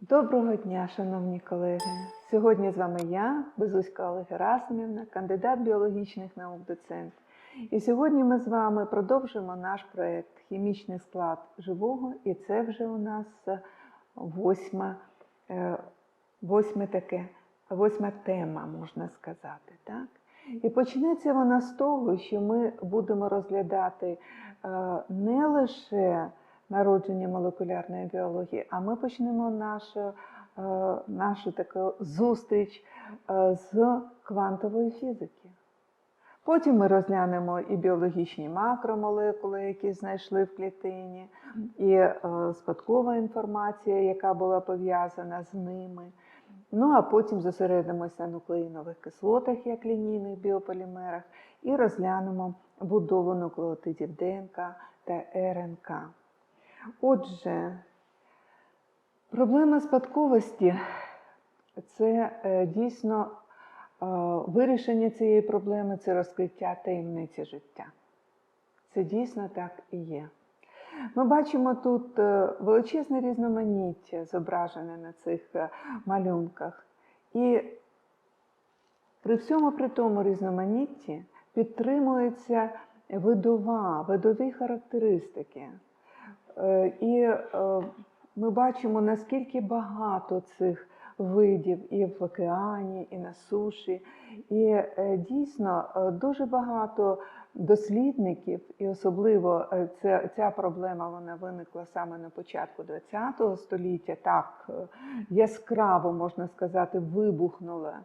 Доброго дня, шановні колеги! Сьогодні з вами я, Безуська Олега Герасимівна, кандидат біологічних наук, доцент. І сьогодні ми з вами продовжимо наш проєкт Хімічний склад живого, і це вже у нас восьма, е, восьме таке, восьма тема, можна сказати. Так? І почнеться вона з того, що ми будемо розглядати е, не лише народження молекулярної біології, а ми почнемо нашу, е, нашу таку зустріч е, з квантової фізики. Потім ми розглянемо і біологічні макромолекули, які знайшли в клітині, і е, спадкова інформація, яка була пов'язана з ними. Ну а потім зосередимося на нуклеїнових кислотах, як лінійних біополімерах, і розглянемо будову нуклеотидів ДНК та РНК. Отже, проблема спадковості це е, дійсно е, вирішення цієї проблеми це розкриття таємниці життя. Це дійсно так і є. Ми бачимо тут е, величезне різноманіття зображене на цих малюнках. І при всьому при тому різноманітті підтримуються видова, видові характеристики. Е, І е, ми бачимо, наскільки багато цих видів і в океані, і на суші. І е, дійсно дуже багато дослідників, і особливо е, ця, проблема вона виникла саме на початку ХХ століття, так яскраво можна сказати, вибухнула.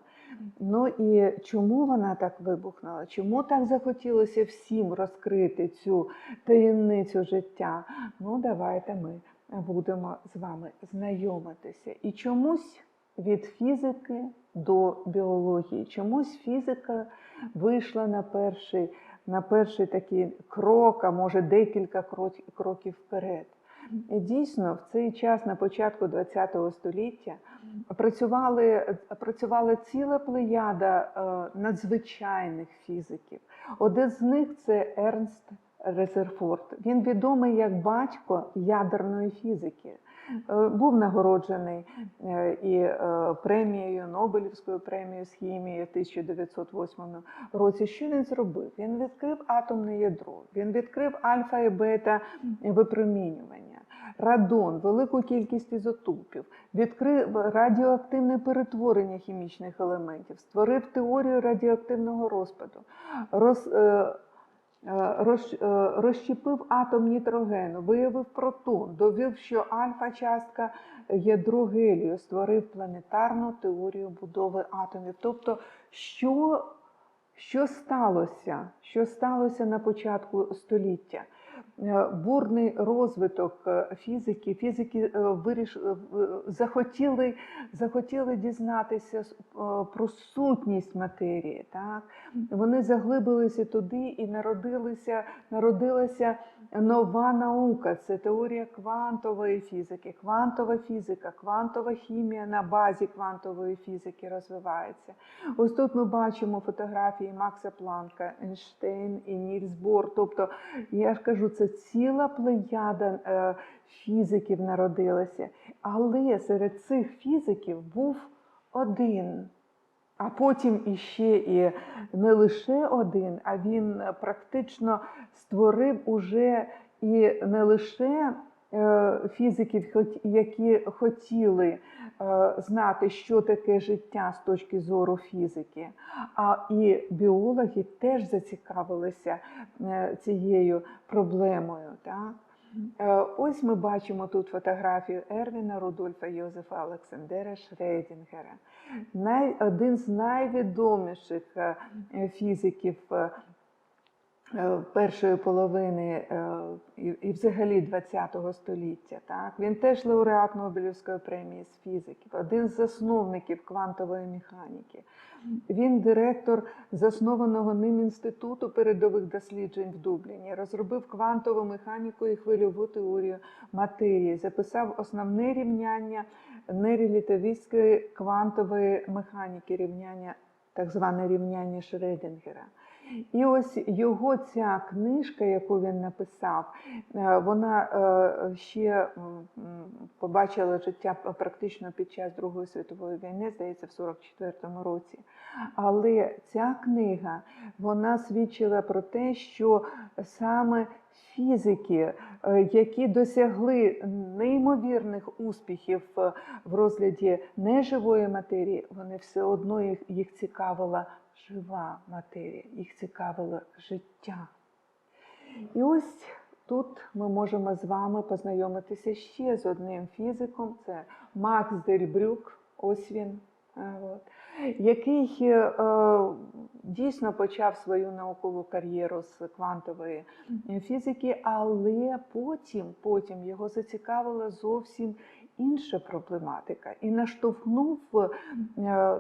Ну і чому вона так вибухнула? Чому так захотілося всім розкрити цю таємницю життя? Ну, давайте ми будемо з вами знайомитися. І чомусь від фізики до біології, чомусь фізика вийшла на перший, на перший такий крок, а може декілька кроків вперед. Дійсно, в цей час, на початку ХХ століття, працювали, працювала ціла плеяда е, надзвичайних фізиків. Один з них це Ернст Резерфорд. Він відомий як батько ядерної фізики. Е, Був нагороджений е, і премією, Нобелівською премією з хімії в 1908 році. Що він зробив? Він відкрив атомне ядро, він відкрив альфа і бета випромінювання, радон, велику кількість ізотопів, відкрив радіоактивне перетворення хімічних елементів, створив теорію радіоактивного розпаду. Роз, е, е, роз, е, розщепив атом нітрогену, виявив протон, довів, що альфа-частка ядро гелію, створив планетарну теорію будови атомів. Тобто, що, що сталося? Що сталося на початку століття? Е, Бурний розвиток е, фізики, фізики е, виріш... захотіли, захотіли дізнатися про сутність матерії. Так? Вони заглибилися туди і народилися, народилася нова наука. Це теорія квантової фізики, квантова фізика, квантова хімія на базі квантової фізики розвивається. Ось тут ми бачимо фотографії Макса Планка, Ейнштейн і Нільс Бор. Тобто, я ж кажу, це ціла плеяда е, фізиків народилася. Але серед цих фізиків був один. А потім іще і не лише один, а він практично створив уже і не лише фізиків, які хотіли е, знати, що таке життя з точки зору фізики, а і біологи теж зацікавилися е, цією проблемою. Е, Ось ми бачимо тут фотографію Ервіна Рудольфа Йозефа Олександера Шрейдінгера. Один з найвідоміших е, е, фізиків е, е, першої половини е, і, взагалі ХХ століття. Так? Він теж лауреат Нобелівської премії з фізики, один з засновників квантової механіки. Він директор заснованого ним інституту передових досліджень в Дубліні, розробив квантову механіку і хвильову теорію матерії, записав основне рівняння нерелятивістської квантової механіки, рівняння, так зване рівняння Шредінгера. І ось його ця книжка, яку він написав, е, вона е, ще побачила життя практично під час Другої світової війни, здається, в 44-му році. Але ця книга вона свідчила про те, що саме фізики, е, які досягли неймовірних успіхів в розгляді неживої матерії, вони все одно їх, їх цікавила жива матерія, їх цікавило життя. І ось тут ми можемо з вами познайомитися ще з одним фізиком: це Макс Дельбрюк, ось він. е, От, який е, дійсно почав свою наукову кар'єру з квантової фізики, але потім, потім його зацікавила зовсім інша проблематика і наштовхнув е,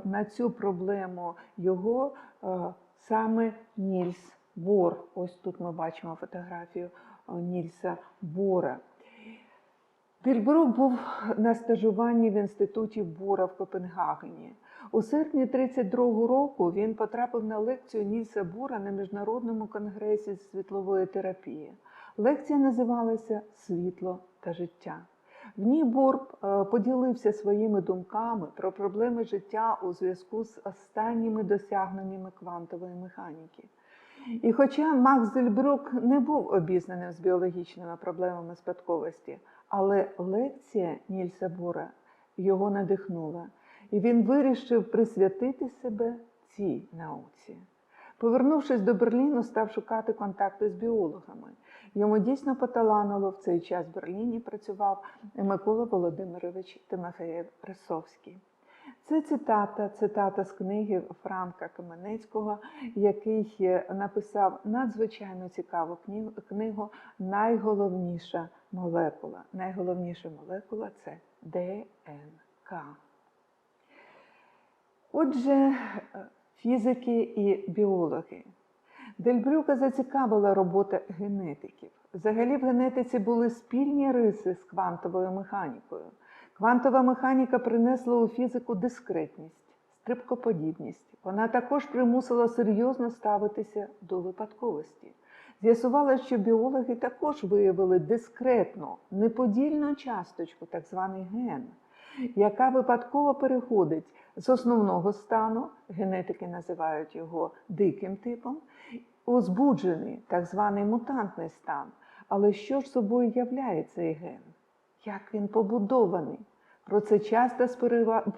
на цю проблему його е, саме Нільс Бор. Ось тут ми бачимо фотографію е, Нільса Бора. Дельбрук був на стажуванні в інституті Бора в Копенгагені. У серпні 32-го року він потрапив на лекцію Нільса Бура на міжнародному конгресі світлової терапії. Лекція називалася Світло та життя. В ній Бур е, поділився своїми думками про проблеми життя у зв'язку з останніми досягненнями квантової механіки. І хоча Макс Дельбрук не був обізнаним з біологічними проблемами спадковості, але лекція Нільса Бура його надихнула, і він вирішив присвятити себе цій науці. Повернувшись до Берліну, став шукати контакти з біологами. Йому дійсно поталанило в цей час в Берліні працював Микола Володимирович Тимофеєв Рисовський. Це цитата, цитата з книги Франка Каменецького, який е, написав надзвичайно цікаву книгу, книгу Найголовніша молекула. Найголовніша молекула це ДНК. Отже, е, фізики і біологи. Дельбрюка зацікавила робота генетиків. Взагалі в генетиці були спільні риси з квантовою механікою. Квантова механіка принесла у фізику дискретність, стрибкоподібність. Вона також примусила серйозно ставитися до випадковості. З'ясувалося, що біологи також виявили дискретну, неподільну часточку, так званий ген, яка випадково переходить з основного стану, генетики називають його диким типом, у збуджений, так званий мутантний стан. Але що ж собою являє цей ген? Як він побудований? Про це часто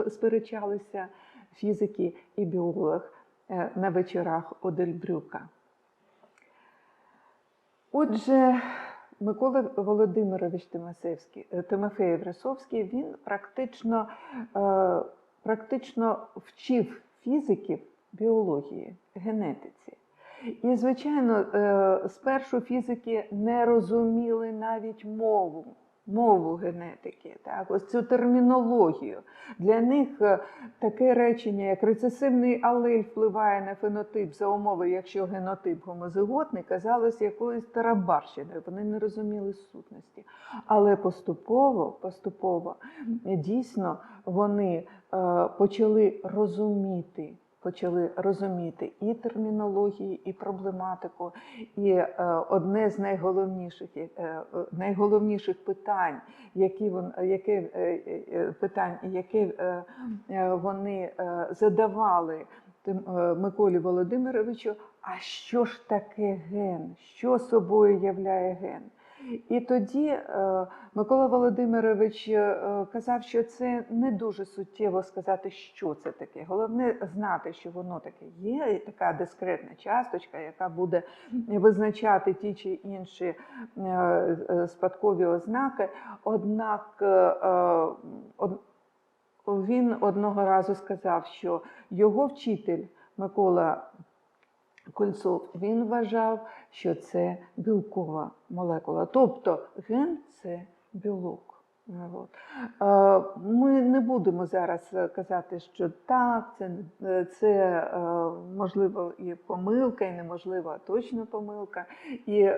сперечалися фізики і біолог е, на вечорах Одельбрюка. Отже, Микола Володимирович е, Тимофеєв Рисовський, він практично, е, практично вчив фізиків біології, генетиці. І, звичайно, е, спершу фізики не розуміли навіть мову, мову генетики, так, ось цю термінологію. Для них е, таке речення, як рецесивний алель впливає на фенотип за умови, якщо генотип гомозиготний, казалось якоюсь тарабарщиною. Вони не розуміли сутності. Але поступово, поступово дійсно вони е, почали розуміти почали розуміти і термінологію, і проблематику. І е, одне з найголовніших, е, е, найголовніших питань, які вон, яке, питань, які вони задавали Тим- Миколі Володимировичу, а що ж таке ген? Що собою являє ген? І тоді е, Микола Володимирович е, казав, що це не дуже суттєво сказати, що це таке. Головне знати, що воно таке є, і така дискретна часточка, яка буде визначати ті чи інші е, е, спадкові ознаки. Однак е, е, од- він одного разу сказав, що його вчитель Микола Кольцов, він вважав, що це білкова молекула. Тобто ген це білок. Ми не будемо зараз казати, що так, це, це можливо і помилка, і неможливо, а точно помилка. І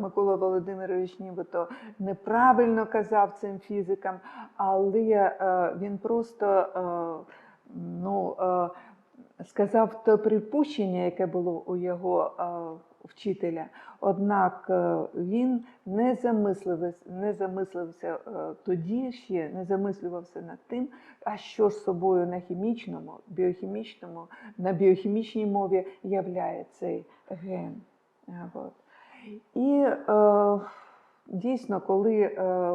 Микола Володимирович нібито неправильно казав цим фізикам, але він просто ну, сказав те припущення, яке було у його е, вчителя. Однак е, він не замислився, не замислився е, тоді ще, не замислювався над тим, а що ж собою на хімічному, біохімічному, на біохімічній мові являє цей ген. Е, От. І е, дійсно, коли, е,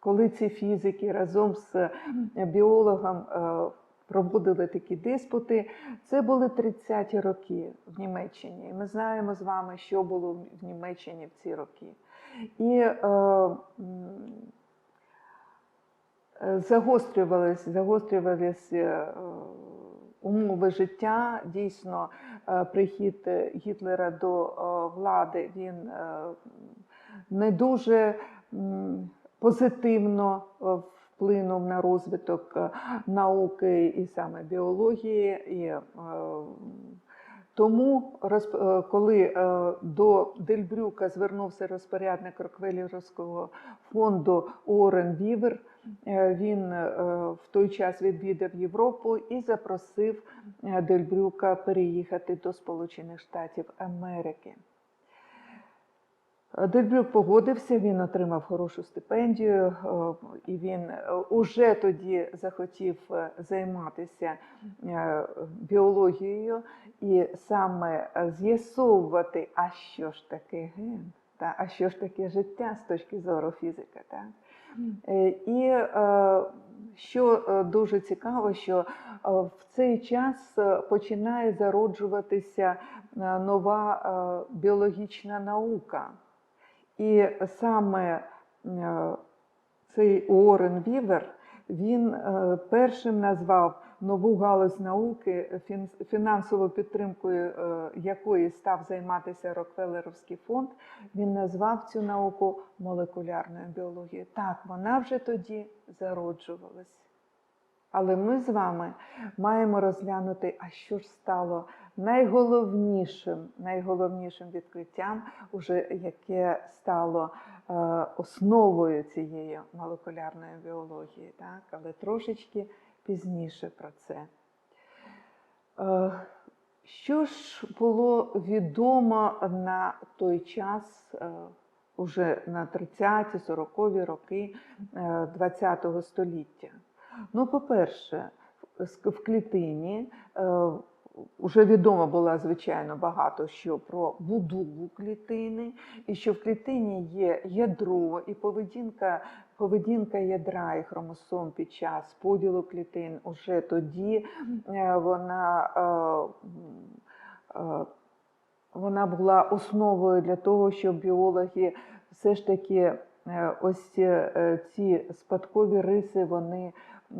коли ці фізики разом з біологом е, проводили такі диспути, це були 30-ті роки в Німеччині. Ми знаємо з вами, що було в Німеччині в ці роки. І е, м, е, загострювались е, умови життя. Дійсно, е, прихід Гітлера до е, влади він е, не дуже позитивно е, вплинув на розвиток е, науки і саме біології. І, е, тому, е, коли до Дельбрюка звернувся розпорядник Роквелівського фонду Орен Вівер, він в той час відвідав Європу і запросив Дельбрюка переїхати до Сполучених Штатів Америки. Дельбрюк погодився, він отримав хорошу стипендію, е, і він е, уже тоді захотів е, займатися біологією і саме з'ясовувати, а що ж таке ген, та, а що ж таке життя з точки зору фізики. Так? І що дуже цікаво, що в цей час починає зароджуватися нова біологічна наука. І саме е, цей Уоррен Вівер він е, першим назвав нову галузь науки, фінансовою підтримкою е, якої став займатися Рокфеллеровський фонд. Він назвав цю науку молекулярною біологією. Так, вона вже тоді зароджувалась. Але ми з вами маємо розглянути, а що ж стало найголовнішим, найголовнішим відкриттям, уже яке стало е, основою цієї молекулярної біології. Так? Але трошечки пізніше про це. Е, що ж було відомо на той час, е, уже на 30-40-ві роки ХХ століття? Ну, по-перше, в клітині е, вже відомо було, звичайно, багато що про будову клітини, і що в клітині є ядро і поведінка, поведінка ядра і хромосом під час поділу клітин. Уже тоді е, вона, е, е, вона була основою для того, щоб біологи все ж таки ось ці спадкові риси, вони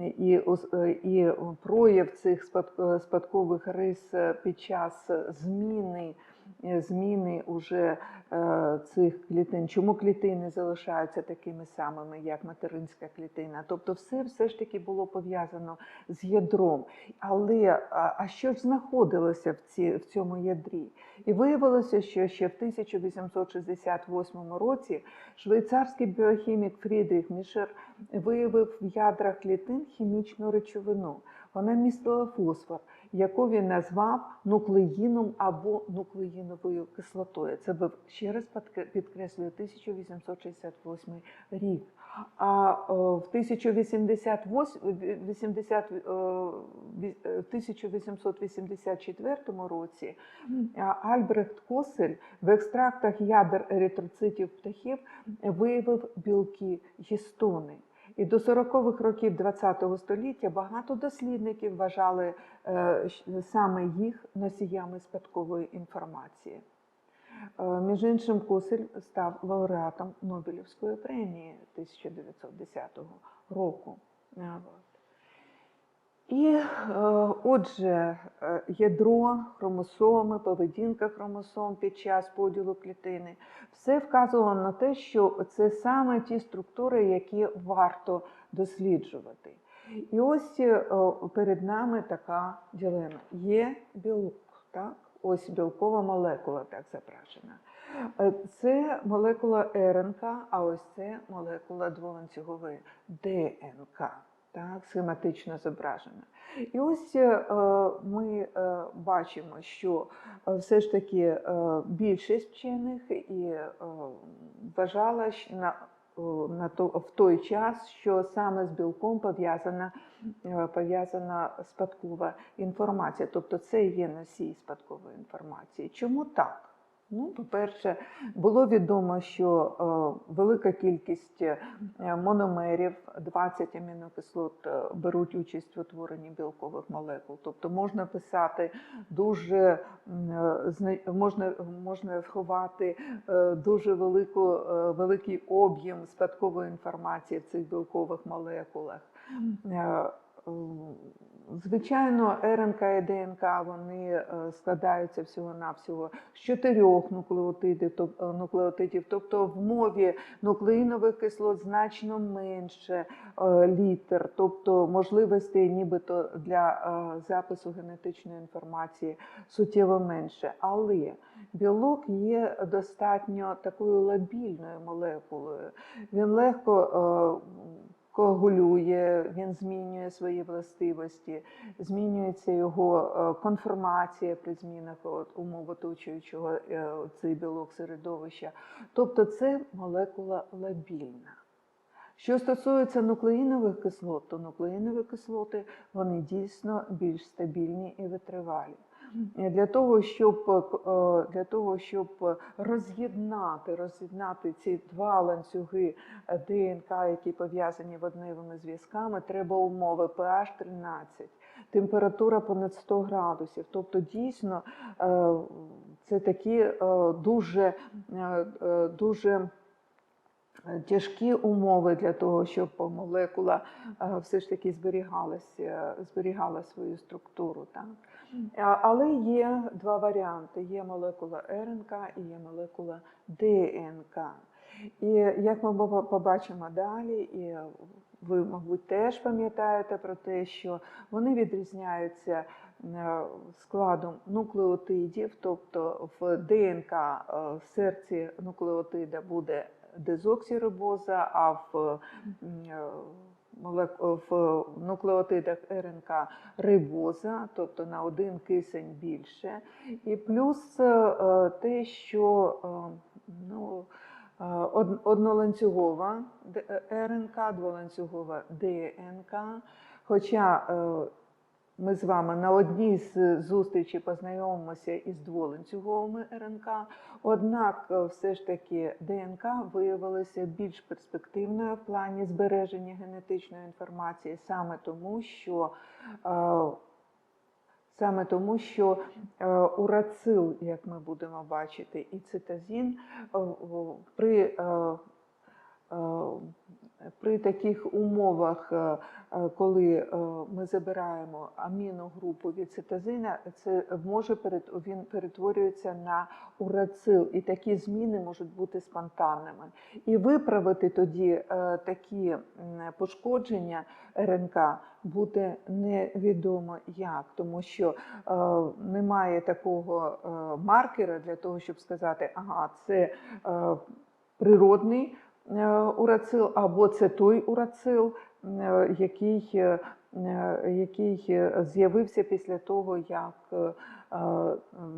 і, е, і прояв цих е, спадкових рис е, під час зміни, зміни уже е, цих клітин. Чому клітини залишаються такими самими, як материнська клітина? Тобто, все все ж таки було пов'язано з ядром. Але а що ж знаходилося в, ці, в цьому ядрі? І виявилося, що ще в 1868 році швейцарський біохімік Фрідріх Мішер виявив в ядрах клітин хімічну речовину. Вона містила фосфор, яку він назвав нуклеїном або нуклеїновою кислотою. Це був ще раз підкреслюю 1868 рік. А в 1088, 80, е, 1884 році Альбрехт Косель в екстрактах ядер еритроцитів птахів виявив білки гістони. І до 40-х років ХХ століття багато дослідників вважали е, саме їх носіями спадкової інформації. Е, Між іншим, Косель став лауреатом Нобелівської премії 1910 року. І е, отже, е, ядро, хромосоми, поведінка хромосом під час поділу клітини все вказувало на те, що це саме ті структури, які варто досліджувати. І ось е, перед нами така ділема. Є білок, так? ось білкова молекула, так зображена. Це молекула РНК, а ось це молекула дволанцюгової ДНК. Так, схематично зображена. І ось е, ми е, бачимо, що е, все ж таки е, більшість вчених і е, вважала на, на то, в той час, що саме з білком пов'язана, е, пов'язана спадкова інформація. Тобто це є носій спадкової інформації. Чому так? Ну, по-перше, було відомо, що е, велика кількість е, мономерів, 20 амінокислот, е, беруть участь в утворенні білкових молекул. Тобто можна писати дуже можна, можна сховати дуже велику, великий об'єм спадкової інформації в цих білкових молекулах. Е, Звичайно, РНК і ДНК вони е, складаються всього-навсього з чотирьох нуклеотидів, е, нуклеотидів, тобто в мові нуклеїнових кислот значно менше літер, тобто можливостей нібито для запису генетичної інформації суттєво менше. Але білок є достатньо такою лабільною молекулою. Він легко коагулює, він змінює свої властивості, змінюється його е, конформація при змінах умов оточуючого е, цей білок середовища. Тобто це молекула лабільна. Що стосується нуклеїнових кислот, то нуклеїнові кислоти вони дійсно більш стабільні і витривалі. І Для того, щоб, е, для того, щоб роз'єднати, роз'єднати ці два ланцюги е, ДНК, які пов'язані водневими зв'язками, треба умови pH 13, температура понад 100 градусів. Тобто, дійсно, е, це такі е, дуже, е, е, дуже е, тяжкі умови для того, щоб молекула е, все ж таки зберігалася, зберігала свою структуру. Так? Але є два варіанти: є молекула РНК і є молекула ДНК. І як ми побачимо далі, і ви, мабуть, теж пам'ятаєте про те, що вони відрізняються е, складом нуклеотидів, в в ДНК е, в серці нуклеотида буде дезоксирибоза, а в е, в нуклеотидах РНК рибоза, тобто на один кисень більше. І плюс е, те, що е, ну, е, одноланцюгова е, РНК, дволанцюгова ДНК. Хоча е, ми з вами на одній з зустрічей познайомимося із дволанцюговими РНК, однак е, все ж таки ДНК виявилася більш перспективною в плані збереження генетичної інформації, саме тому, що е, Саме тому, що е, урацил, як ми будемо бачити, і цитазін е, при, е, е, при таких умовах, е, е, коли е, ми забираємо аміногрупу від цитазина, це може він перетворюється на урацил, і такі зміни можуть бути спонтанними. І виправити тоді е, такі пошкодження РНК буде невідомо як, тому що е, немає такого е, маркера для того, щоб сказати, ага, це е, природний е, урацил, або це той урацил, е, який, е, е, який е, з'явився після того, як е, е,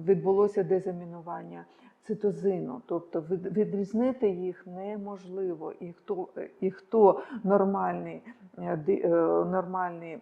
відбулося дезамінування цитозину. Тобто відрізнити їх неможливо. І хто, і хто нормальний, е, е, нормальний е,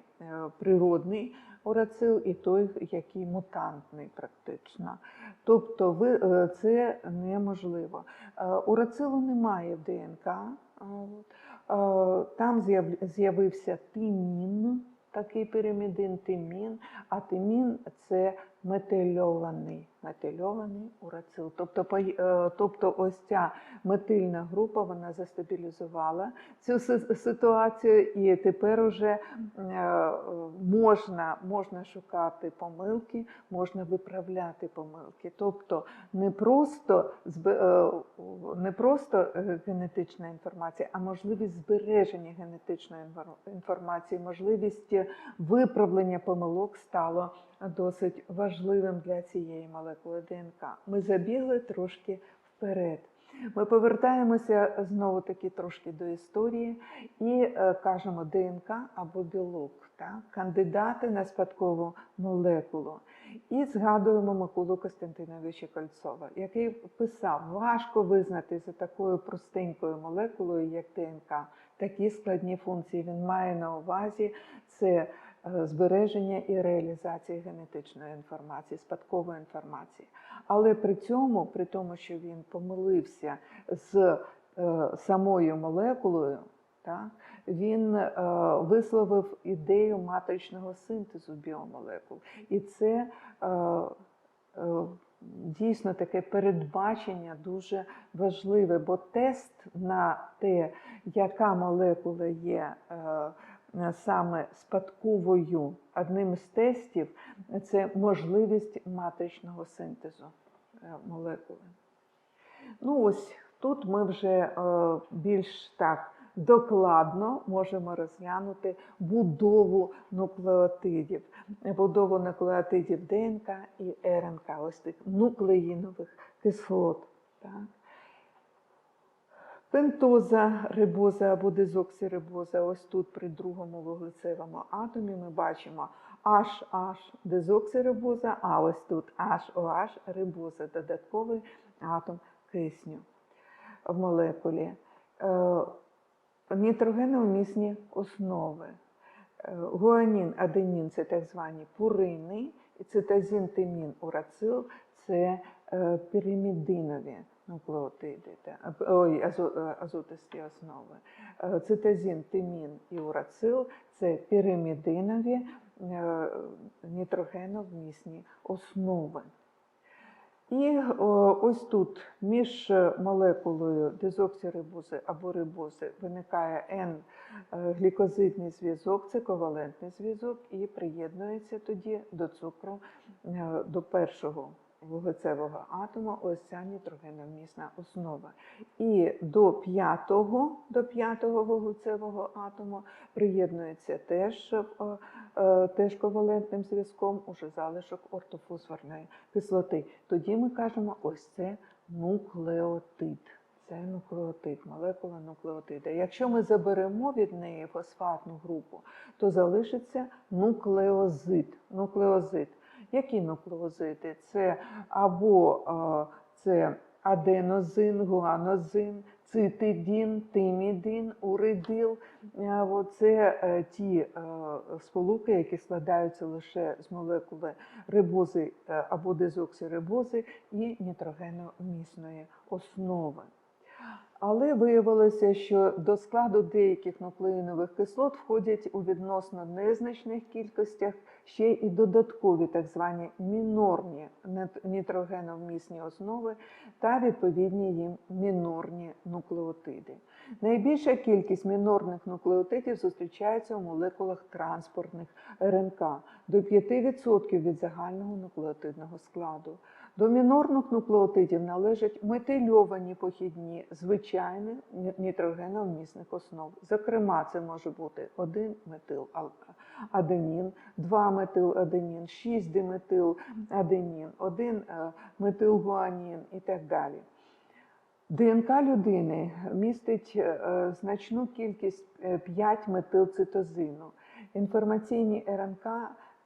природний урацил, і той, який мутантний практично. Тобто ви, е, це неможливо. Е, Урацилу немає в ДНК. Е, Там з'явився тимін, такий пірамідин тимін, а тимін це метильований, метильований урацил. Тобто, е, тобто ось ця метильна група вона застабілізувала цю ситуацію, і тепер уже е, можна, можна шукати помилки, можна виправляти помилки. Тобто не просто, е, не просто генетична інформація, а можливість збереження генетичної інформації, можливість виправлення помилок стало досить важливим для цієї молекули ДНК. Ми забігли трошки вперед. Ми повертаємося знову таки трошки до історії і е, кажемо ДНК або білок, так? кандидати на спадкову молекулу. І згадуємо Миколу Костянтиновича Кольцова, який писав: важко визнати за такою простенькою молекулою, як ДНК, такі складні функції. Він має на увазі це збереження і реалізація генетичної інформації, спадкової інформації. Але при цьому, при тому, що він помилився з е, самою молекулою, він е, висловив ідею матричного синтезу біомолекул. І це е, е, дійсно таке передбачення дуже важливе, бо тест на те, яка молекула є е, саме спадковою, одним з тестів це можливість матричного синтезу е, молекули. Ну ось тут ми вже е, більш так докладно можемо розглянути будову нуклеотидів, будову нуклеотидів ДНК і РНК, ось тих нуклеїнових кислот. Так. Пентоза, рибоза або дезоксирибоза, ось тут при другому вуглецевому атомі ми бачимо HH дезоксирибоза, а ось тут HOH рибоза, додатковий атом кисню в молекулі. Е, Нітрогеновмісні основи. Е, Гуанін, аденін це так звані пурини, і цитазін, тимін, урацил це е, піримідинові нуклеотиди, ой, е, азотисті основи. Е, Цитазін, тимін і урацил це піримідинові е, нітрогеновмісні основи. І ось тут між молекулою дезоксирибози або рибози виникає N-глікозидний зв'язок, це ковалентний зв'язок, і приєднується тоді до цукру до першого вуглецевого атому ось ця нітрогеновмісна основа. І до п'ятого, до п'ятого вуглецевого атому приєднується теж, е, е, теж ковалентним зв'язком уже залишок ортофосфорної кислоти. Тоді ми кажемо, ось це нуклеотид. Це нуклеотид, молекула нуклеотида. Якщо ми заберемо від неї фосфатну групу, то залишиться нуклеозид. нуклеозид. Які нуклеозиди? Це або це аденозин, гуанозин, цитидін, тимідин, уридил. Це е, ті е, сполуки, які складаються лише з молекули рибози е, або дезоксирибози і нітрогеномісної основи. Але виявилося, що до складу деяких нуклеїнових кислот входять у відносно незначних кількостях ще і додаткові так звані мінорні нітрогеновмісні основи та відповідні їм мінорні нуклеотиди. Найбільша кількість мінорних нуклеотидів зустрічається у молекулах транспортних РНК до 5% від загального нуклеотидного складу. До мінорних нуклеотидів належать метильовані похідні звичайних нітрогеновмісних основ. Зокрема, це може бути 1 метил аденін, 2 метил аденін, 6 диметил аденін, 1 метилгуанін і так далі. ДНК людини містить е, значну кількість 5 метилцитозину. Інформаційні РНК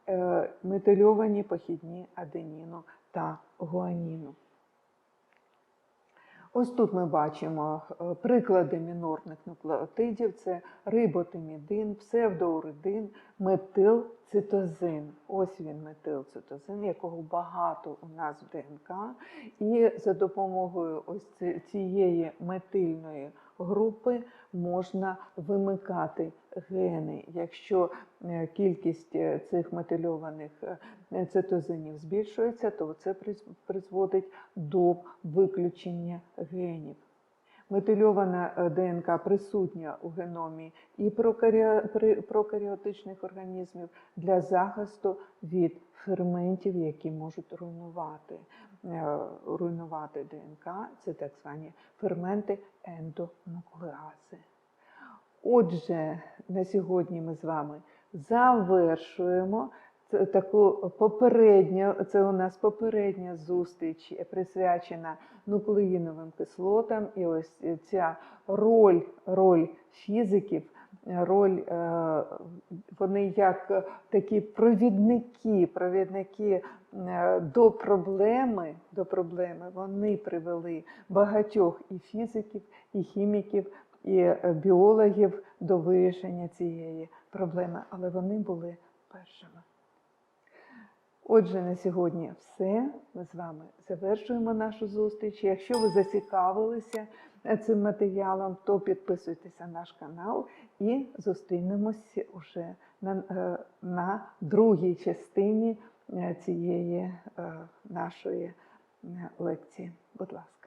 е, метильовані похідні аденіну та гуаніну. Ось тут ми бачимо е, приклади мінорних нуклеотидів: це риботимідин, псевдоуридин, метилцитозин. Ось він метилцитозин, якого багато у нас в ДНК. І за допомогою ось цієї метильної групи можна вимикати гени. Якщо е, кількість е, цих метильованих е, цитозинів збільшується, то це призводить до виключення генів. Метильована ДНК присутня у геномі і прокаріотичних організмів для захисту від ферментів, які можуть руйнувати, руйнувати ДНК. Це так звані ферменти ендонуклеази. Отже, на сьогодні ми з вами завершуємо таку попередню, це у нас попередня зустріч е, присвячена нуклеїновим кислотам. І ось ця роль, роль фізиків, е, роль, е, вони як такі провідники, провідники е, до проблеми, до проблеми, вони привели багатьох і фізиків, і хіміків, і е, біологів до вирішення цієї проблеми, але вони були першими. Отже, на сьогодні все. Ми з вами завершуємо нашу зустріч. Якщо ви зацікавилися цим матеріалом, то підписуйтесь на наш канал і зустрінемось уже на, е, на другій частині е, цієї е, нашої лекції. Будь ласка.